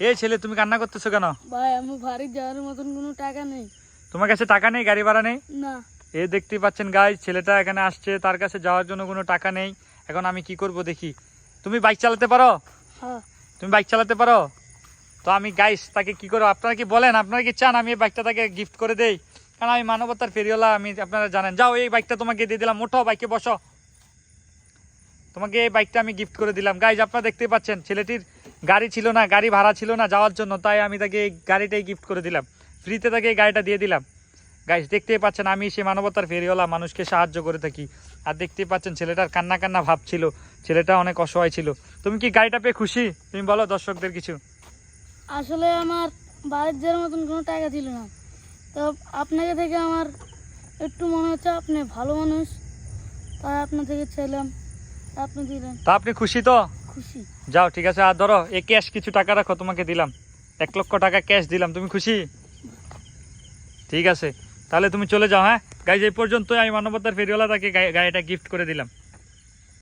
এই ছেলে তুমি কান্না করতেছো কেন? ভাই আমি বাড়ি যাওয়ার মতন কোনো টাকা নেই। তোমার কাছে টাকা নেই গাড়ি ভাড়া নেই? না। এ দেখতেই পাচ্ছেন গাই ছেলেটা এখানে আসছে তার কাছে যাওয়ার জন্য কোনো টাকা নেই। এখন আমি কি করব দেখি। তুমি বাইক চালাতে পারো? হ্যাঁ। তুমি বাইক চালাতে পারো? তো আমি গাইস তাকে কি করব? আপনারা কি বলেন? আপনারা কি চান আমি এই বাইকটা তাকে গিফট করে দেই? কারণ আমি মানবতার ফেরিওয়ালা আমি আপনারা জানেন। যাও এই বাইকটা তোমাকে দিয়ে দিলাম। ওঠো বাইকে বসো। তোমাকে এই বাইকটা আমি গিফট করে দিলাম। গাইজ আপনারা দেখতেই পাচ্ছেন ছেলেটির গাড়ি ছিল না গাড়ি ভাড়া ছিল না যাওয়ার জন্য তাই আমি তাকে এই গাড়িটাই গিফট করে দিলাম। ফ্রিতে তাকে এই গাড়িটা দিয়ে দিলাম। গাইজ দেখতেই পাচ্ছেন আমি সে মানবতার ফেরিওয়ালা মানুষকে সাহায্য করে থাকি। আর দেখতেই পাচ্ছেন ছেলেটার কান্না কান্না ভাব ছিল। ছেলেটা অনেক অসহায় ছিল। তুমি কি গাড়িটা পেয়ে খুশি? তুমি বলো দর্শকদের কিছু। আসলে আমার বাড়ির মতন কোনো টাকা ছিল না। তো আপনাকে থেকে আমার একটু মনে হচ্ছে আপনি ভালো মানুষ। তাই আপনার থেকে চাইলাম আপনি দিলেন। তা আপনি খুশি তো? যাও, ঠিক আছে, আর ধরো, এই ক্যাশ কিছু টাকা রাখো, তোমাকে দিলাম। এক লক্ষ টাকা ক্যাশ দিলাম, তুমি খুশি? ঠিক আছে, তাহলে তুমি চলে যাও হ্যাঁ? গাইজ এই পর্যন্তই আমি মানবতার ফেরিওয়ালা তাকে গাড়িটা গিফট করে দিলাম।